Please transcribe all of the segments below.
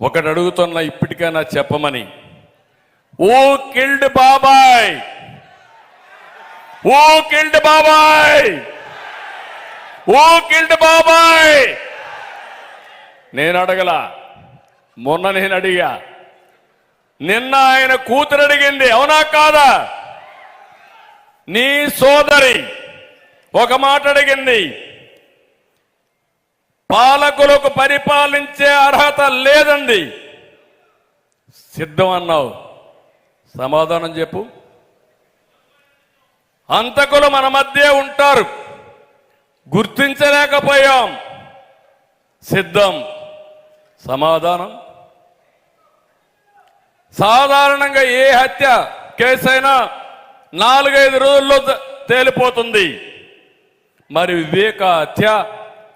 ఒకటి అడుగుతున్నా ఇప్పటికైనా చెప్పమని. ఓ కిల్డ్ బాబాయ్! ఓ కిల్డ్ బాబాయ్! ఓ కిల్డ్ బాబాయ్! నేను అడగల మొన్న నేను అడిగా నిన్న ఆయన కూతురు అడిగింది అవునా కాదా? నీ సోదరి ఒక మాట అడిగింది పాలకులకు పరిపాలించే అర్హత లేదండి. సిద్ధం అన్నావు. సమాధానం చెప్పు. అంతకులు మన మధ్య ఉంటారు. గుర్తించలేకపోయాం. సిద్ధం. సమాధానం. సాధారణంగా ఏ హత్య కేసైనా నాలుగైదు రోజుల్లో త- తేలిపోతుంది. మరి వివేక హత్య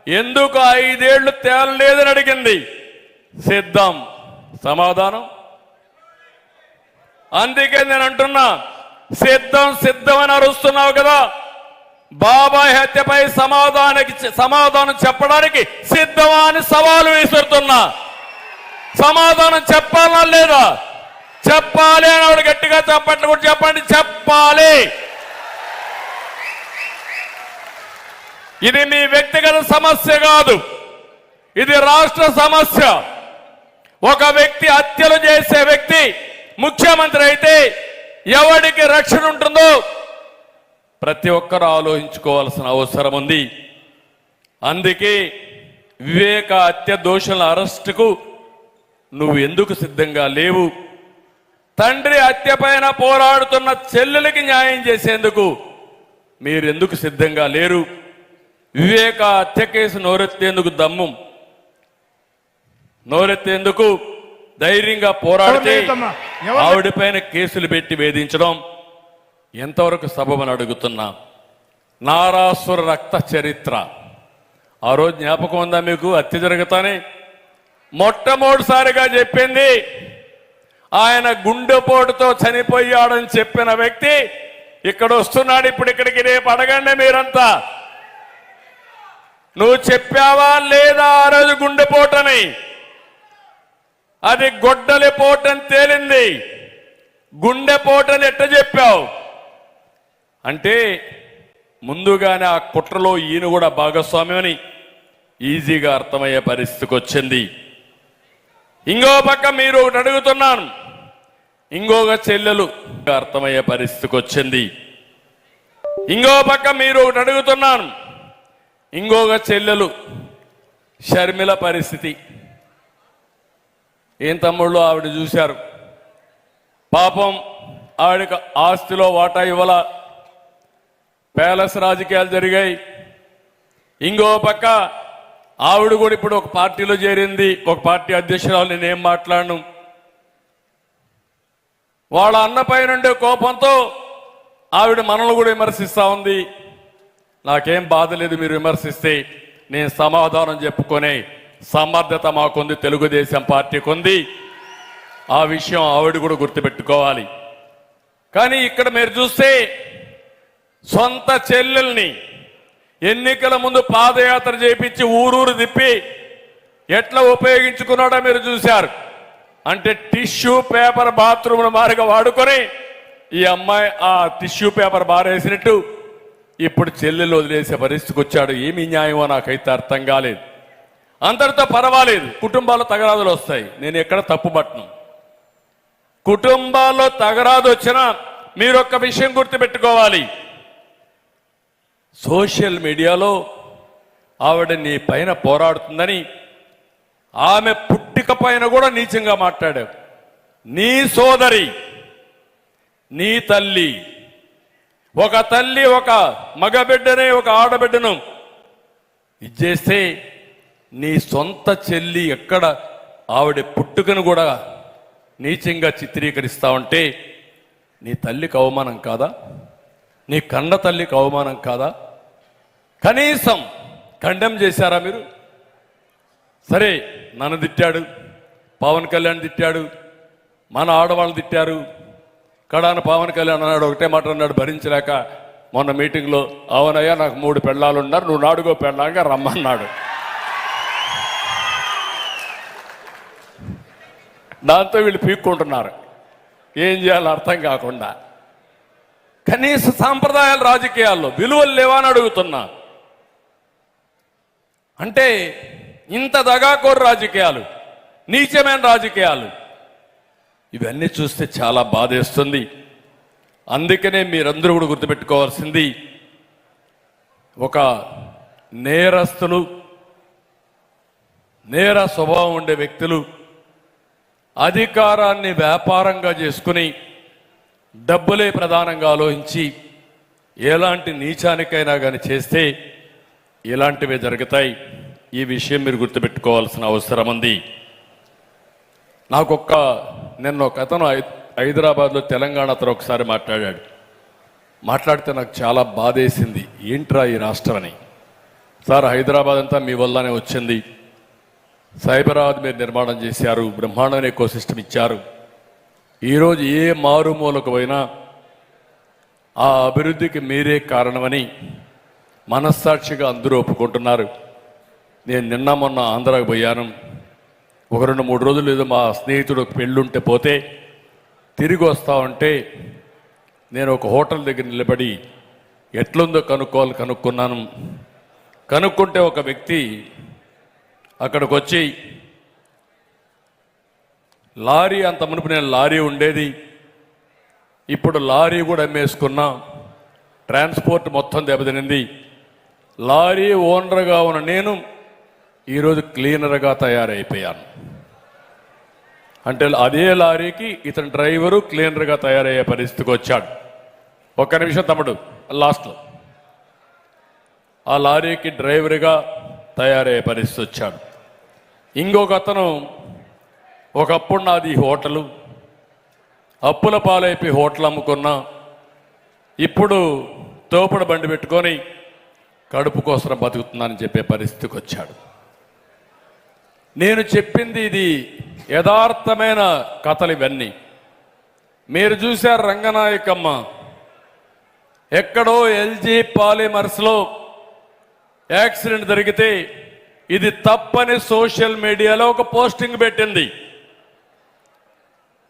ఎందుకు ఐదేళ్ళు తేలలేదని అడిగింది? సిద్ధం. సమాధానం? అందుకే నేను అంటున్నా సిద్ధం సిద్ధం అని అరుస్తున్నావు కదా. బాబాయ్ హత్యపై సమాధానానికి సమాధానం చెప్పడానికి సిద్ధమా అని సవాలు విసురుతున్నా. సమాధానం చెప్పాలా లేదా? చెప్పాలి అని ఆవిడ గట్టిగా చెప్పట్లు కూడా చెప్పండి చెప్పాలి. ఇది మీ వ్యక్తిగత సమస్య కాదు. ఇది రాష్ట్ర సమస్య. ఒక వ్యక్తి హత్యలు చేసే వ్యక్తి ముఖ్యమంత్రి అయితే ఎవడికి రక్షణ ఉంటుందో ప్రతి ఒక్కరూ ఆలోచించుకోవాల్సిన అవసరం ఉంది. అందుకే వివేక హత్య దోషుల అరెస్టుకు నువ్వు ఎందుకు సిద్ధంగా లేవు? తండ్రి హత్య పైన పోరాడుతున్న చెల్లెలకి న్యాయం చేసేందుకు మీరు ఎందుకు సిద్ధంగా లేరు? వివేక హత్య కేసు నోరెత్తేందుకు దమ్ము. నోరెత్తేందుకు ధైర్యంగా పోరాడితే ఆవిడపైన కేసులు పెట్టి వేధించడం. ఎంతవరకు సబబని అడుగుతున్నా. నారాసుర రక్త చరిత్ర. ఆ రోజు జ్ఞాపకం ఉందా మీకు? హత్య జరుగుతానే. మొట్టమొదటిసారిగా చెప్పింది ఆయన గుండెపోటుతో చనిపోయాడని చెప్పిన వ్యక్తి ఇక్కడ వస్తున్నాడు ఇప్పుడు ఇక్కడికి రేపు అడగండి మీరంతా. నువ్వు చెప్పావా లేదా ఆ రోజు గుండెపోటని? అది గొడ్డలి పోటని తేలింది. గుండెపోటని ఎట్ట చెప్పావు? అంటే ముందుగానే ఆ కుట్రలో ఈయన కూడా భాగస్వామ్యమని ఈజీగా అర్థమయ్యే పరిస్థితికి వచ్చింది. ఇంకో పక్క మీరు ఒకటి అడుగుతున్నాను. ఇంకొక చెల్లెలు అర్థమయ్యే పరిస్థితికి వచ్చింది. ఇంకో పక్క మీరు ఒకటి అడుగుతున్నాను. ఇంకొక చెల్లెలు షర్మిల పరిస్థితి. ఏం తమ్ముళ్ళు ఆవిడ చూశారు? పాపం ఆవిడకి ఆస్తిలో వాటా ఇవ్వాల? ప్యాలెస్ రాజకీయాలు జరిగాయి. ఇంకో పక్క ఆవిడ కూడా ఇప్పుడు ఒక పార్టీలో చేరింది. ఒక పార్టీ అధ్యక్షురాలు నేనేం మాట్లాడను. వాళ్ళ అన్నపై నుండే కోపంతో ఆవిడ మనల్ని కూడా విమర్శిస్తూ ఉంది. నాకేం బాధ లేదు మీరు విమర్శిస్తే నేను సమాధానం చెప్పుకునే సమర్థత మాకుంది తెలుగుదేశం పార్టీకి ఉంది ఆ విషయం ఆవిడ కూడా గుర్తుపెట్టుకోవాలి. కానీ ఇక్కడ మీరు చూస్తే సొంత చెల్లెల్ని ఎన్నికల ముందు పాదయాత్ర చేపించి ఊరూరు తిప్పి ఎట్లా ఉపయోగించుకున్నాడో మీరు చూశారు. అంటే టిష్యూ పేపర్ బాత్రూమ్ మారిగా వాడుకొని ఈ అమ్మాయి ఆ టిష్యూ పేపర్ బారేసినట్టు ఇప్పుడు చెల్లెలు వదిలేసే పరిస్థితికి వచ్చాడు. ఏమి న్యాయమో నాకైతే అర్థం కాలేదు. అందరితో పర్వాలేదు. కుటుంబాల్లో తగరాదులు వస్తాయి. నేను ఎక్కడ తప్పు పట్టను. కుటుంబాల్లో తగరాదు వచ్చినా మీరు ఒక్క విషయం గుర్తుపెట్టుకోవాలి. సోషల్ మీడియాలో ఆవిడ నీ పైన పోరాడుతుందని ఆమె పుట్టిక పైన కూడా నీచంగా మాట్లాడావు. నీ సోదరి నీ తల్లి ఒక తల్లి ఒక మగబిడ్డనే ఒక ఆడబిడ్డను ఇచ్చేస్తే నీ సొంత చెల్లి ఎక్కడ ఆవిడ పుట్టుకను కూడా నీచంగా చిత్రీకరిస్తా ఉంటే నీ తల్లికి అవమానం కాదా? నీ కన్న తల్లికి అవమానం కాదా? కనీసం ఖండం చేశారా మీరు? సరే నన్ను తిట్టాడు పవన్ కళ్యాణ్ తిట్టాడు మన ఆడవాళ్ళని తిట్టారు కడాన పవన్ కళ్యాణ్ అన్నాడు ఒకటే మాట అన్నాడు భరించలేక మొన్న మీటింగ్లో అవునయ్యా నాకు మూడు పెళ్ళాలు ఉన్నారు నువ్వు నాడుగో పెళ్ళాగా రమ్మన్నాడు. దాంతో వీళ్ళు పీక్కుంటున్నారు. ఏం చేయాలో అర్థం కాకుండా. కనీస సాంప్రదాయాలు రాజకీయాల్లో విలువలు లేవా అని అడుగుతున్నా. అంటే ఇంత దగాకోరు రాజకీయాలు నీచమైన రాజకీయాలు ఇవన్నీ చూస్తే చాలా బాధేస్తుంది. అందుకనే మీరందరూ కూడా గుర్తుపెట్టుకోవాల్సింది ఒక నేరస్తులు నేర స్వభావం ఉండే వ్యక్తులు అధికారాన్ని వ్యాపారంగా చేసుకుని డబ్బులే ప్రధానంగా ఆలోచించి ఎలాంటి నీచానికైనా కానీ చేస్తే ఇలాంటివే జరుగుతాయి. ఈ విషయం మీరు గుర్తుపెట్టుకోవాల్సిన అవసరం ఉంది. నాకొక్క నిన్న ఒక అతను హైదరాబాద్లో తెలంగాణ అతను ఒకసారి మాట్లాడాడు. మాట్లాడితే నాకు చాలా బాధేసింది. ఏంట్రా ఈ రాష్ట్రం అని సార్ హైదరాబాద్ అంతా మీ వల్లనే వచ్చింది. సైబరాబాద్ మీరు నిర్మాణం చేశారు బ్రహ్మాండమైన ఎకో సిస్టమ్ ఇచ్చారు. ఈరోజు ఏ మారుమూలకు పోయినా ఆ అభివృద్ధికి మీరే కారణమని మనస్సాక్షిగా అందరూ ఒప్పుకుంటున్నారు. నేను నిన్న మొన్న ఆంధ్రాకు పోయాను. ఒక రెండు మూడు రోజులు ఏదో మా స్నేహితుడు ఒక పెళ్ళుంటే పోతే తిరిగి వస్తా ఉంటే నేను ఒక హోటల్ దగ్గర నిలబడి ఎట్లుందో కనుక్కోవాలి కనుక్కున్నాను. కనుక్కుంటే ఒక వ్యక్తి అక్కడికి వచ్చి లారీ అంత మునుపు నేను లారీ ఉండేది ఇప్పుడు లారీ కూడా అమ్మేసుకున్నా ట్రాన్స్పోర్ట్ మొత్తం దెబ్బతినింది. లారీ ఓనర్గా ఉన్న నేను ఈరోజు క్లీనర్గా తయారైపోయాను. అంటే అదే లారీకి ఇతని డ్రైవరు క్లీనర్గా తయారయ్యే పరిస్థితికి వచ్చాడు. ఒక్క నిమిషం తమ్ముడు లాస్ట్లో. ఆ లారీకి డ్రైవర్గా తయారయ్యే పరిస్థితి వచ్చాడు. ఇంకొక అతను ఒకప్పుడు నాది హోటలు అప్పుల పాలైపోయి హోటల్ అమ్ముకున్నా ఇప్పుడు తోపుడు బండి పెట్టుకొని కడుపు కోసం బతుకుతున్నానని చెప్పే పరిస్థితికి వచ్చాడు. నేను చెప్పింది ఇది యథార్థమైన కథలు ఇవన్నీ. మీరు చూశారు రంగనాయకమ్మ. ఎక్కడో ఎల్జీ పాలిమర్స్లో యాక్సిడెంట్ జరిగితే ఇది తప్పని సోషల్ మీడియాలో ఒక పోస్టింగ్ పెట్టింది.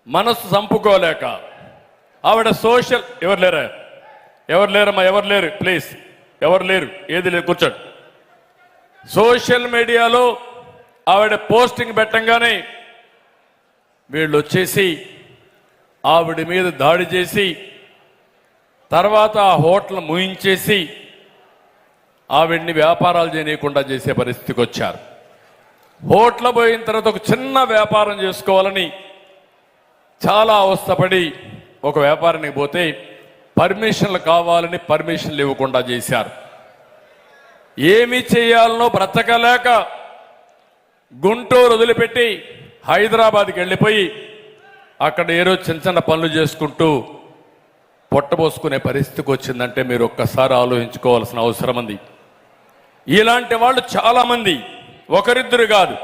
మనసు చంపుకోలేక. ఆవిడ సోషల్ ఎవరు లేరా? ఎవరు లేరమ్మా? ఎవరు లేరు? ప్లీజ్. ఎవరు లేరు? ఏది లేదు? కూర్చోండి. సోషల్ మీడియాలో ఆవిడ పోస్టింగ్ పెట్టంగానే వీళ్ళు వచ్చేసి ఆవిడ మీద దాడి చేసి తర్వాత ఆ హోటల్ ముయించేసి ఆవిడ్ని వ్యాపారాలు చేయకుండా చేసే పరిస్థితికి వచ్చారు. హోటల్ పోయిన తర్వాత ఒక చిన్న వ్యాపారం చేసుకోవాలని చాలా అవస్థపడి ఒక వ్యాపారానికి పోతే పర్మిషన్లు కావాలని పర్మిషన్లు ఇవ్వకుండా చేశారు. ఏమి చేయాలనో బ్రతకలేక గుంటూరు వదిలిపెట్టి హైదరాబాద్కి వెళ్ళిపోయి అక్కడ ఏదో చిన్న చిన్న పనులు చేసుకుంటూ పొట్టబోసుకునే పరిస్థితికి వచ్చిందంటే మీరు ఒక్కసారి ఆలోచించుకోవాల్సిన అవసరం ఉంది. ఇలాంటి వాళ్ళు చాలామంది ఒకరిద్దరు కాదు.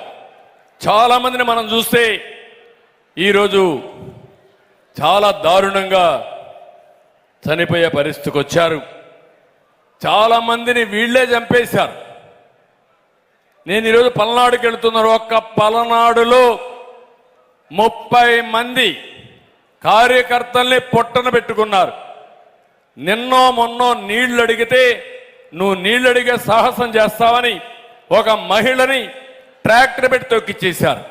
చాలామందిని మనం చూస్తే ఈరోజు చాలా దారుణంగా చనిపోయే పరిస్థితికి వచ్చారు. చాలామందిని వీళ్ళే చంపేశారు. నేను ఈరోజు పల్నాడుకి వెళుతున్నారు. ఒక్క పలనాడులో ముప్పై మంది కార్యకర్తల్ని పొట్టన పెట్టుకున్నారు. నిన్నో మొన్నో నీళ్ళు అడిగితే నువ్వు నీళ్ళు అడిగే సాహసం చేస్తావని ఒక మహిళని ట్రాక్టర్ పెట్టి తొక్కిచ్చేశారు.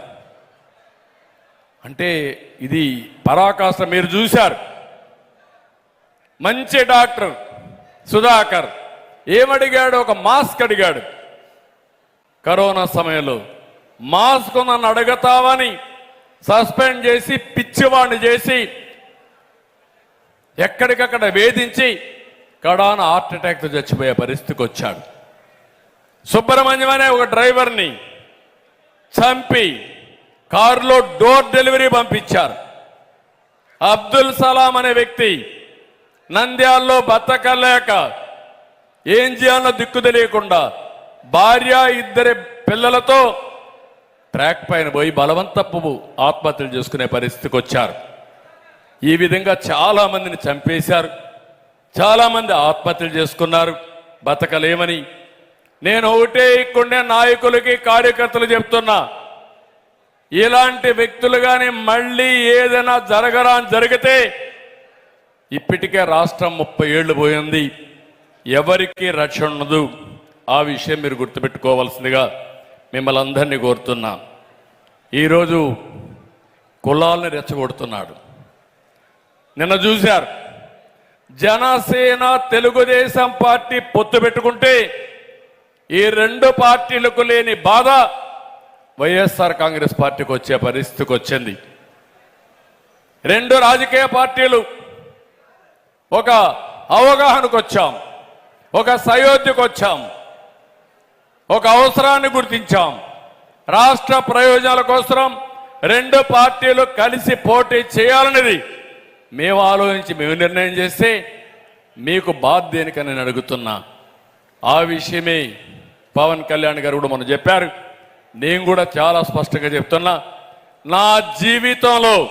అంటే ఇది పరాకాష్ట మీరు చూశారు. మంచి డాక్టర్ సుధాకర్. ఏమడిగాడు? ఒక మాస్క్ అడిగాడు. కరోనా సమయంలో మాస్క్ నన్ను అడుగుతావని సస్పెండ్ చేసి పిచ్చివాణ్ణి చేసి ఎక్కడికక్కడ వేధించి కడాన హార్ట్ అటాక్తో చచ్చిపోయే పరిస్థితికి వచ్చాడు. సుబ్రహ్మణ్యం అనే ఒక డ్రైవర్ని చంపి కారులో డోర్ డెలివరీ పంపించారు. అబ్దుల్ సలాం అనే వ్యక్తి నంద్యాల్లో బతకలేక ఏం చేయాలో దిక్కు తెలియకుండా భార్య ఇద్దరి పిల్లలతో ట్రాక్ పైన పోయి బలవంతపు ఆత్మహత్యలు చేసుకునే పరిస్థితికి వచ్చారు. ఈ విధంగా చాలా మందిని చంపేశారు. చాలా మంది ఆత్మహత్యలు చేసుకున్నారు. బతకలేమని. నేను ఒకటే ఇక్కడే నాయకులకి కార్యకర్తలు చెప్తున్నా. ఇలాంటి వ్యక్తులు కానీ మళ్ళీ ఏదైనా జరగరా జరిగితే ఇప్పటికే రాష్ట్రం ముప్పై ఏళ్ళు పోయింది. ఎవరికి రక్షణ ఉండదు. ఆ విషయం మీరు గుర్తుపెట్టుకోవాల్సిందిగా మిమ్మల్ని అందరినీ కోరుతున్నా. ఈరోజు కులాలను రెచ్చగొడుతున్నాడు. నిన్న చూశారు. జనసేన తెలుగుదేశం పార్టీ పొత్తు పెట్టుకుంటే ఈ రెండు పార్టీలకు లేని బాధ వైఎస్ఆర్ కాంగ్రెస్ పార్టీకి వచ్చే పరిస్థితికి వచ్చింది. రెండు రాజకీయ పార్టీలు ఒక అవగాహనకు వచ్చాం. ఒక సయోధ్యకు వచ్చాం. ఒక అవసరాన్ని గుర్తించాం. రాష్ట్ర ప్రయోజనాల కోసం రెండు పార్టీలు కలిసి పోటీ చేయాలనేది మేము ఆలోచించి మేము నిర్ణయం చేస్తే మీకు బాధ దేనికని నేను అడుగుతున్నా. ఆ విషయమే పవన్ కళ్యాణ్ గారు కూడా మనం చెప్పారు. నేను కూడా చాలా స్పష్టంగా చెప్తున్నా. నా జీవితంలో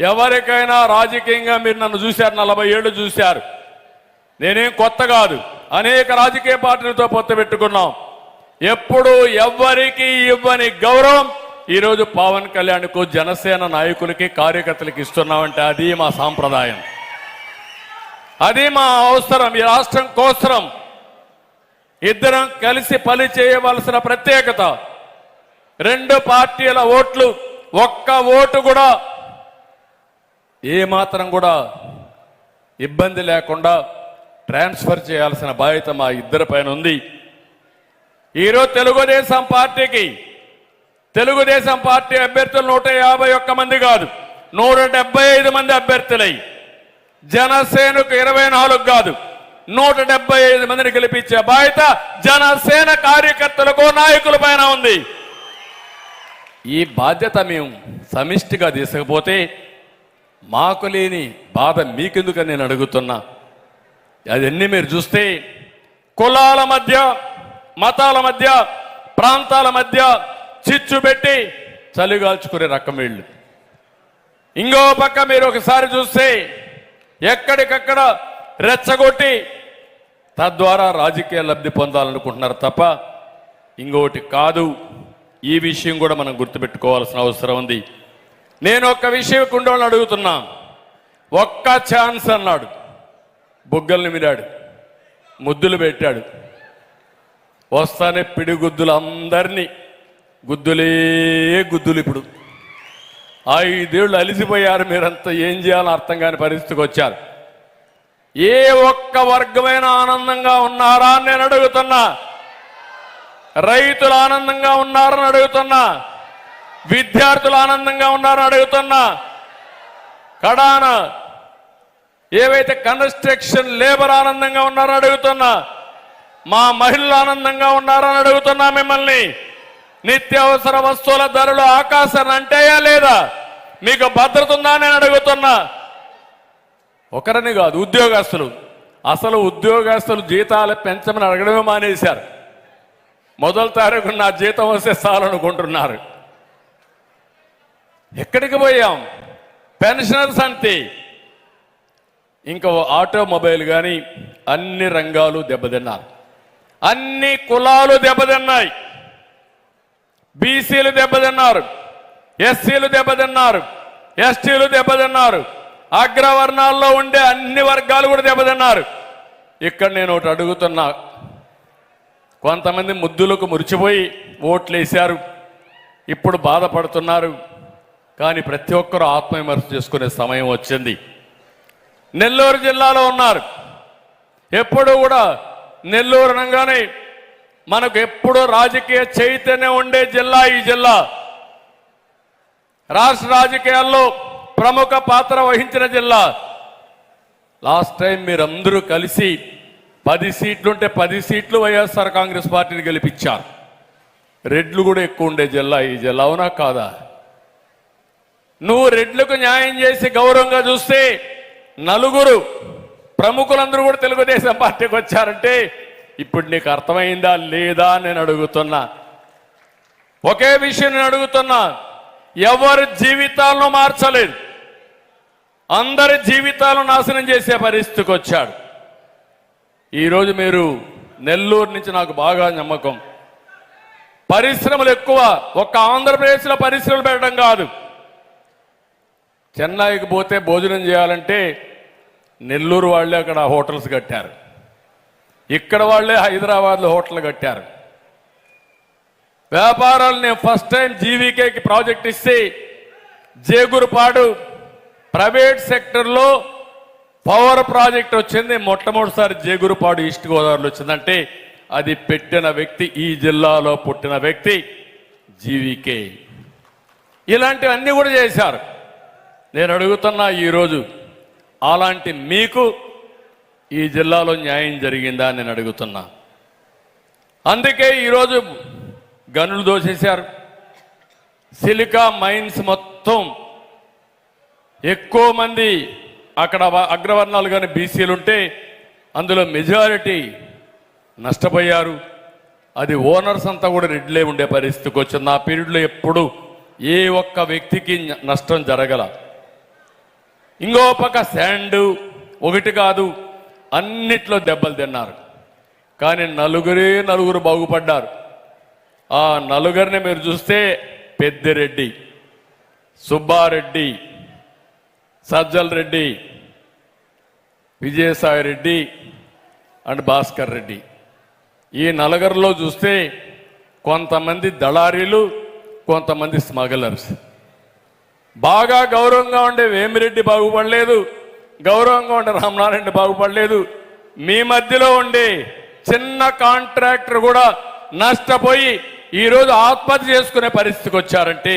ఎవరికైనా రాజకీయంగా మీరు నన్ను చూశారు నలభై ఏళ్ళు చూశారు. నేనేం కొత్త కాదు. అనేక రాజకీయ పార్టీలతో పొత్తు పెట్టుకున్నాం. ఎప్పుడు ఎవ్వరికి ఇవ్వని గౌరవం ఈరోజు పవన్ కళ్యాణ్కు జనసేన నాయకులకి కార్యకర్తలకి ఇస్తున్నామంటే అది మా సాంప్రదాయం. అది మా అవసరం ఈ రాష్ట్రం కోసరం. ఇద్దరం కలిసి పని చేయవలసిన ప్రత్యేకత. రెండు పార్టీల ఓట్లు ఒక్క ఓటు కూడా ఏమాత్రం కూడా ఇబ్బంది లేకుండా ట్రాన్స్ఫర్ చేయాల్సిన బాధ్యత మా ఇద్దరి పైన ఉంది. ఈరోజు తెలుగుదేశం పార్టీకి తెలుగుదేశం పార్టీ అభ్యర్థులు నూట యాభై ఒక్క మంది కాదు నూట డెబ్బై ఐదు మంది అభ్యర్థులై జనసేనకు ఇరవై నాలుగు కాదు నూట డెబ్బై ఐదు మందిని గెలిపించే బాధ్యత జనసేన కార్యకర్తలకు నాయకుల పైన ఉంది. ఈ బాధ్యత మేము సమిష్టిగా తీసుకపోతే మాకు లేని బాధ మీకెందుకని నేను అడుగుతున్నా? అదన్నీ మీరు చూస్తే కులాల మధ్య మతాల మధ్య ప్రాంతాల మధ్య చిచ్చు పెట్టి చలిగాల్చుకునే రకం వీళ్ళు. ఇంకో పక్క మీరు ఒకసారి చూస్తే ఎక్కడికక్కడ రెచ్చగొట్టి తద్వారా రాజకీయ లబ్ధి పొందాలనుకుంటున్నారు తప్ప ఇంకొకటి కాదు. ఈ విషయం కూడా మనం గుర్తుపెట్టుకోవాల్సిన అవసరం ఉంది. నేను ఒక్క విషయం కుండోళ్ళని అడుగుతున్నా. ఒక్క ఛాన్స్ అన్నాడు. బుగ్గల్ని మిరాడు. ముద్దులు పెట్టాడు. వస్తానే పిడిగుద్దులు అందరినీ గుద్దులే గుద్దులు ఇప్పుడు. ఐదేళ్ళు అలిసిపోయారు మీరంతా ఏం చేయాలో అర్థం కాని పరిస్థితికి వచ్చారు. ఏ ఒక్క వర్గమైన ఆనందంగా ఉన్నారా అని నేను అడుగుతున్నా. రైతులు ఆనందంగా ఉన్నారని అడుగుతున్నా. విద్యార్థులు ఆనందంగా ఉన్నారని అడుగుతున్నా. కడాన ఏవైతే కన్స్ట్రక్షన్ లేబర్ ఆనందంగా ఉన్నారని అడుగుతున్నా. మా మహిళలు ఆనందంగా ఉన్నారని అడుగుతున్నా మిమ్మల్ని. నిత్యావసర వస్తువుల ధరలు ఆకాశాన్ని అంటాయా లేదా? మీకు భద్రత ఉందా నేను అడుగుతున్నా. ఒకరిని కాదు ఉద్యోగస్తులు. అసలు ఉద్యోగస్తులు జీతాలు పెంచమని అడగడమే మానేశారు. మొదటి తారీఖు నా జీతం వస్తే చాలనుకుంటున్నారు ఎక్కడికి పోయాం? పెన్షనర్స్ అంతే ఇంకా ఆటోమొబైల్ కానీ అన్ని రంగాలు దెబ్బతిన్నారు. అన్ని కులాలు దెబ్బతిన్నాయి. బీసీలు దెబ్బతిన్నారు. ఎస్సీలు దెబ్బతిన్నారు. ఎస్టీలు దెబ్బతిన్నారు. అగ్రవర్ణాల్లో ఉండే అన్ని వర్గాలు కూడా దెబ్బతిన్నారు. ఇక్కడ నేను ఒకటి అడుగుతున్నా. కొంతమంది ముద్దులకు మురిచిపోయి ఓట్లు వేశారు ఇప్పుడు బాధపడుతున్నారు. కానీ ప్రతి ఒక్కరూ ఆత్మవిమర్శ చేసుకునే సమయం వచ్చింది. నెల్లూరు జిల్లాలో ఉన్నారు. ఎప్పుడు కూడా నెల్లూరు అనగానే మనకు ఎప్పుడూ రాజకీయ చైతన్యం ఉండే జిల్లా ఈ జిల్లా. రాష్ట్ర రాజకీయాల్లో ప్రముఖ పాత్ర వహించిన జిల్లా. లాస్ట్ టైం మీరందరూ కలిసి పది సీట్లుంటే పది సీట్లు వైఎస్ఆర్ కాంగ్రెస్ పార్టీని గెలిపించారు. రెడ్లు కూడా ఎక్కువ ఉండే జిల్లా ఈ జిల్లా అవునా కాదా? నువ్వు రెడ్లకు న్యాయం చేసి గౌరవంగా చూస్తే నలుగురు ప్రముఖులందరూ కూడా తెలుగుదేశం పార్టీకి వచ్చారంటే ఇప్పుడు నీకు అర్థమైందా లేదా నేను అడుగుతున్నా. ఒకే విషయం నేను అడుగుతున్నా. ఎవరి జీవితాలను మార్చలేదు. అందరి జీవితాలను నాశనం చేసే పరిస్థితికి వచ్చాడు. ఈరోజు మీరు నెల్లూరు నుంచి నాకు బాగా నమ్మకం. పరిశ్రమలు ఎక్కువ. ఒక్క ఆంధ్రప్రదేశ్లో పరిశ్రమలు పెట్టడం కాదు. చెన్నైకి పోతే భోజనం చేయాలంటే నెల్లూరు వాళ్ళే అక్కడ హోటల్స్ కట్టారు. ఇక్కడ వాళ్ళే హైదరాబాద్లో హోటల్ కట్టారు. వ్యాపారాలు నేను ఫస్ట్ టైం జీవీకేకి ప్రాజెక్ట్ ఇస్తే జేగురుపాడు ప్రైవేట్ సెక్టర్లో పవర్ ప్రాజెక్ట్ వచ్చింది. మొట్టమొదటిసారి జేగురుపాడు ఈస్ట్ గోదావరిలో వచ్చిందంటే అది పెట్టిన వ్యక్తి ఈ జిల్లాలో పుట్టిన వ్యక్తి జీవీకే. ఇలాంటివన్నీ కూడా చేశారు. నేను అడుగుతున్నా ఈరోజు అలాంటి మీకు ఈ జిల్లాలో న్యాయం జరిగిందా నేను అడుగుతున్నా. అందుకే ఈరోజు గనులు దోసేశారు. సిలికా మైన్స్ మొత్తం ఎక్కువ మంది అక్కడ అగ్రవర్ణాలు కానీ బీసీలు ఉంటే అందులో మెజారిటీ నష్టపోయారు. అది ఓనర్స్ అంతా కూడా రెడ్లే ఉండే పరిస్థితికి వచ్చింది. ఆ పీరియడ్లో ఎప్పుడు ఏ ఒక్క వ్యక్తికి నష్టం జరగల. ఇంకో పక్క శాండ్ ఒకటి కాదు అన్నిట్లో దెబ్బలు తిన్నారు. కానీ నలుగురే నలుగురు బాగుపడ్డారు. ఆ నలుగురిని మీరు చూస్తే పెద్దిరెడ్డి సుబ్బారెడ్డి సజ్జల్ రెడ్డి విజయసాయి రెడ్డి అండ్ భాస్కర్ రెడ్డి. ఈ నలుగురిలో చూస్తే కొంతమంది దళారీలు కొంతమంది స్మగ్లర్స్. బాగా గౌరవంగా ఉండే వేమిరెడ్డి బాగుపడలేదు గౌరవంగా ఉండే రామనారాయణ బాగుపడలేదు. మీ మధ్యలో ఉండే చిన్న కాంట్రాక్టర్ కూడా నష్టపోయి ఈరోజు ఆత్మహత్య చేసుకునే పరిస్థితికి వచ్చారంటే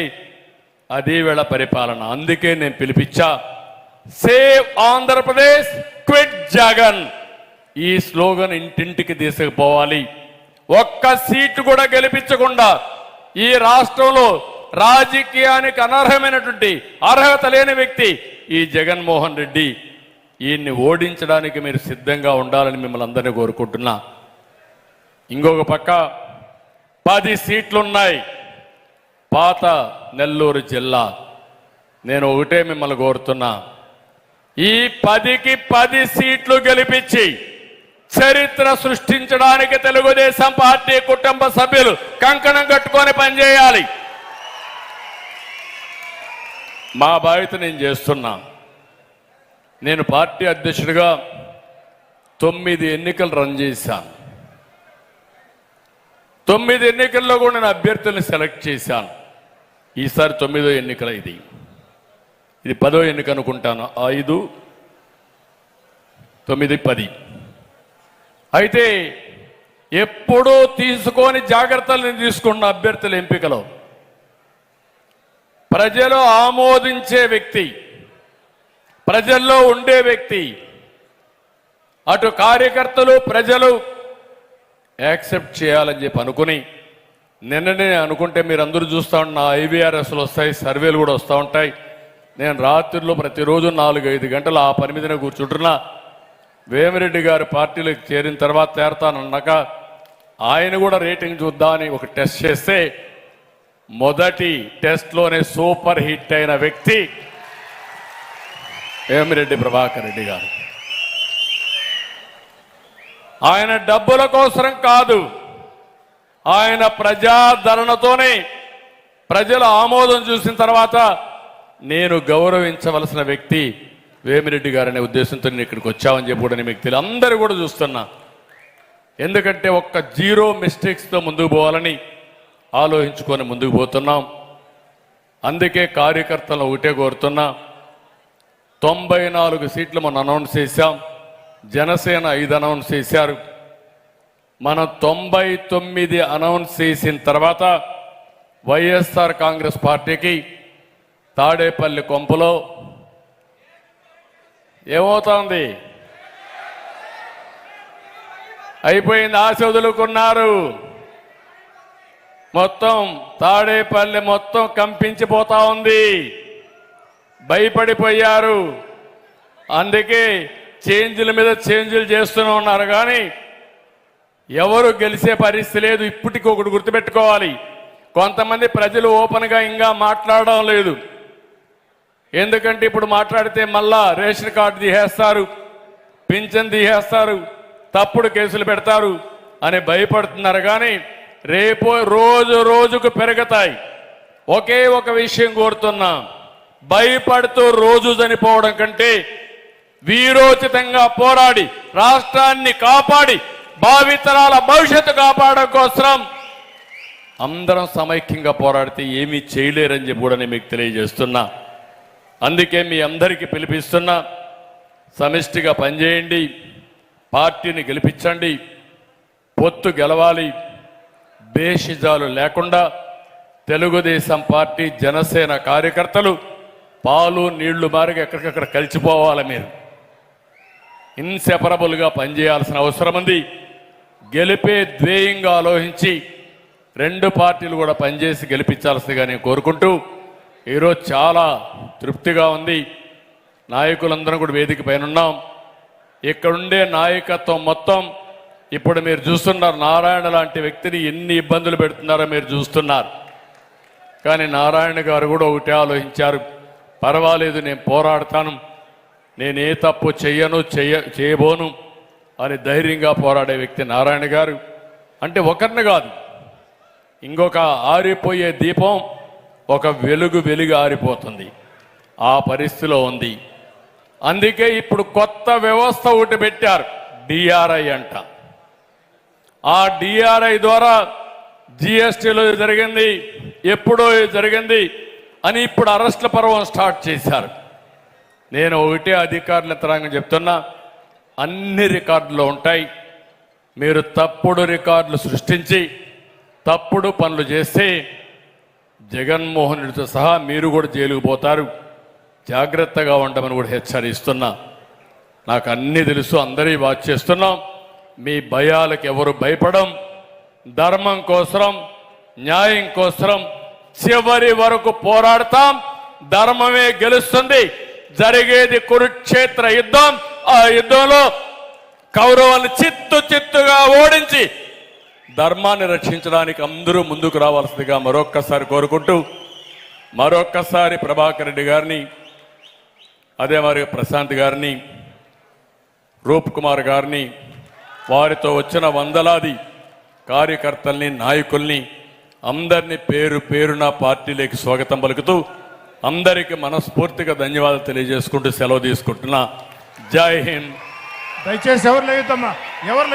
అదే వేళ పరిపాలన. అందుకే నేను పిలిపించా సేవ్ ఆంధ్రప్రదేశ్ క్విట్ జగన్. ఈ స్లోగన్ ఇంటింటికి తీసుకుపోవాలి. ఒక్క సీటు కూడా గెలిపించకుండా ఈ రాష్ట్రంలో రాజకీయానికి అనర్హమైనటువంటి అర్హత లేని వ్యక్తి ఈ జగన్మోహన్ రెడ్డి. ఈయన్ని ఓడించడానికి మీరు సిద్ధంగా ఉండాలని మిమ్మల్ని అందరినీ కోరుకుంటున్నా. ఇంకొక పక్క పది సీట్లున్నాయి. పాత నెల్లూరు జిల్లా. నేను ఒకటే మిమ్మల్ని కోరుతున్నా. ఈ పదికి పది సీట్లు గెలిపించి చరిత్ర సృష్టించడానికి తెలుగుదేశం పార్టీ కుటుంబ సభ్యులు కంకణం కట్టుకొని పనిచేయాలి. మా బాధ్యత నేను చేస్తున్నా. నేను పార్టీ అధ్యక్షుడిగా తొమ్మిది ఎన్నికలు రన్ చేశాను. తొమ్మిది ఎన్నికల్లో కూడా నేను అభ్యర్థుల్ని సెలెక్ట్ చేశాను. ఈసారి తొమ్మిదో ఎన్నికల ఇది. ఇది పదో ఎన్నిక అనుకుంటాను. ఐదు తొమ్మిది పది. అయితే ఎప్పుడూ తీసుకొని జాగ్రత్తలు నేను తీసుకున్న అభ్యర్థుల ఎంపికలో ప్రజలు ఆమోదించే వ్యక్తి ప్రజల్లో ఉండే వ్యక్తి అటు కార్యకర్తలు ప్రజలు యాక్సెప్ట్ చేయాలని చెప్పి అనుకుని నిన్ననే అనుకుంటే మీరు అందరూ చూస్తూ ఉన్న ఐవీఆర్ఎస్లు వస్తాయి సర్వేలు కూడా వస్తూ ఉంటాయి. నేను రాత్రిలో ప్రతిరోజు నాలుగు ఐదు గంటలు ఆ పని మీదనే కూర్చుంటున్నా. వేమిరెడ్డి గారి పార్టీలోకి చేరిన తర్వాత చేరతానన్నాక ఆయన కూడా రేటింగ్ చూద్దామని ఒక టెస్ట్ చేస్తే మొదటి టెస్ట్లోనే సూపర్ హిట్ అయిన వ్యక్తి వేమిరెడ్డి ప్రభాకర్ రెడ్డి గారు. ఆయన డబ్బుల కోసరం కాదు ఆయన ప్రజాదరణతోనే ప్రజల ఆమోదం చూసిన తర్వాత నేను గౌరవించవలసిన వ్యక్తి వేమిరెడ్డి గారనే ఉద్దేశంతో నేను ఇక్కడికి వచ్చామని చెప్పి కూడా నేను మీకు అందరూ కూడా చూస్తున్నా. ఎందుకంటే ఒక్క జీరో మిస్టేక్స్తో ముందుకు పోవాలని ఆలోచించుకొని ముందుకు పోతున్నాం. అందుకే కార్యకర్తలను ఒకటే కోరుతున్నా. తొంభై నాలుగు సీట్లు మనం అనౌన్స్ చేశాం. జనసేన ఐదు అనౌన్స్ చేశారు. మనం తొంభై తొమ్మిది అనౌన్స్ చేసిన తర్వాత వైఎస్ఆర్ కాంగ్రెస్ పార్టీకి తాడేపల్లి కొంపలో ఏమవుతోంది? అయిపోయింది ఆశ వదులుకున్నారు. మొత్తం తాడేపల్లి మొత్తం కంపించిపోతా ఉంది. భయపడిపోయారు. అందుకే చేంజ్ల మీద చేంజ్లు చేస్తూనే ఉన్నారు కానీ ఎవరు గెలిచే పరిస్థితి లేదు. ఇప్పటికి ఒకటి గుర్తుపెట్టుకోవాలి. కొంతమంది ప్రజలు ఓపెన్గా ఇంకా మాట్లాడడం లేదు. ఎందుకంటే ఇప్పుడు మాట్లాడితే మళ్ళా రేషన్ కార్డు తీసేస్తారు పింఛన్ తీసేస్తారు తప్పుడు కేసులు పెడతారు అని భయపడుతున్నారు. కానీ రేపు రోజు రోజుకు పెరుగుతాయి. ఒకే ఒక విషయం కోరుతున్నాం. భయపడుతూ రోజు చనిపోవడం కంటే వీరోచితంగా పోరాడి రాష్ట్రాన్ని కాపాడి భావితరాల భవిష్యత్తు కాపాడడం కోసం అందరం సమైక్యంగా పోరాడితే ఏమీ చేయలేరని చెప్పి కూడా నేను మీకు తెలియజేస్తున్నా. అందుకే మీ అందరికీ పిలిపిస్తున్నా సమిష్టిగా పనిచేయండి పార్టీని గెలిపించండి పొత్తు గెలవాలి బేషిజాలు లేకుండా తెలుగుదేశం పార్టీ జనసేన కార్యకర్తలు పాలు నీళ్ళు మారిగా ఎక్కడికక్కడ కలిసిపోవాలి మీరు. ఇన్సెపరబుల్గా పనిచేయాల్సిన అవసరం ఉంది. గెలిపే ధ్యేయంగా ఆలోచించి రెండు పార్టీలు కూడా పనిచేసి గెలిపించాల్సిందిగా నేను కోరుకుంటూ ఈరోజు చాలా తృప్తిగా ఉంది. నాయకులందరం కూడా వేదిక పైన ఉన్నాం. ఇక్కడుండే నాయకత్వం మొత్తం ఇప్పుడు మీరు చూస్తున్నారు నారాయణ లాంటి వ్యక్తిని ఎన్ని ఇబ్బందులు పెడుతున్నారో మీరు చూస్తున్నారు. కానీ నారాయణ గారు కూడా ఒకటే ఆలోచించారు పర్వాలేదు నేను పోరాడతాను నేను ఏ తప్పు చెయ్యను చెయ్య చేయబోను అని ధైర్యంగా పోరాడే వ్యక్తి నారాయణ గారు. అంటే ఒకరిని కాదు ఇంకొక ఆరిపోయే దీపం ఒక వెలుగు వెలుగు ఆరిపోతుంది ఆ పరిస్థితిలో ఉంది. అందుకే ఇప్పుడు కొత్త వ్యవస్థ ఒకటి పెట్టారు డిఆర్ఐ అంట. ఆ డిఆర్ఐ ద్వారా జిఎస్టీలో జరిగింది ఎప్పుడో ఇది జరిగింది అని ఇప్పుడు అరెస్ట్ల పర్వం స్టార్ట్ చేశారు. నేను ఒకటే అధికారుల తరంగా చెప్తున్నా అన్ని రికార్డులు ఉంటాయి. మీరు తప్పుడు రికార్డులు సృష్టించి తప్పుడు పనులు చేస్తే జగన్మోహన్ రెడ్డితో సహా మీరు కూడా జైలుకు పోతారు. జాగ్రత్తగా ఉండమని కూడా హెచ్చరిస్తున్నా. నాకు అన్నీ తెలుసు అందరి వాచ్ చేస్తున్నాం. మీ భయాలకు ఎవరు భయపడం? ధర్మం కోసరం న్యాయం కోసరం చివరి వరకు పోరాడతాం. ధర్మమే గెలుస్తుంది. జరిగేది కురుక్షేత్ర యుద్ధం. ఆ యుద్ధంలో కౌరవాన్ని చిత్తు చిత్తుగా ఓడించి ధర్మాన్ని రక్షించడానికి అందరూ ముందుకు రావాల్సిందిగా మరొక్కసారి కోరుకుంటూ మరొక్కసారి ప్రభాకర్ రెడ్డి గారిని అదే మరి ప్రశాంత్ గారిని రూప్ కుమార్ గారిని వారితో వచ్చిన వందలాది కార్యకర్తల్ని నాయకుల్ని అందరినీ పేరు పేరున పార్టీలోకి స్వాగతం పలుకుతూ అందరికీ మనస్ఫూర్తిగా ధన్యవాదాలు తెలియజేసుకుంటూ సెలవు తీసుకుంటున్నా. జై హింద్. దయచేసి ఎవరు లేదమ్మా? ఎవరు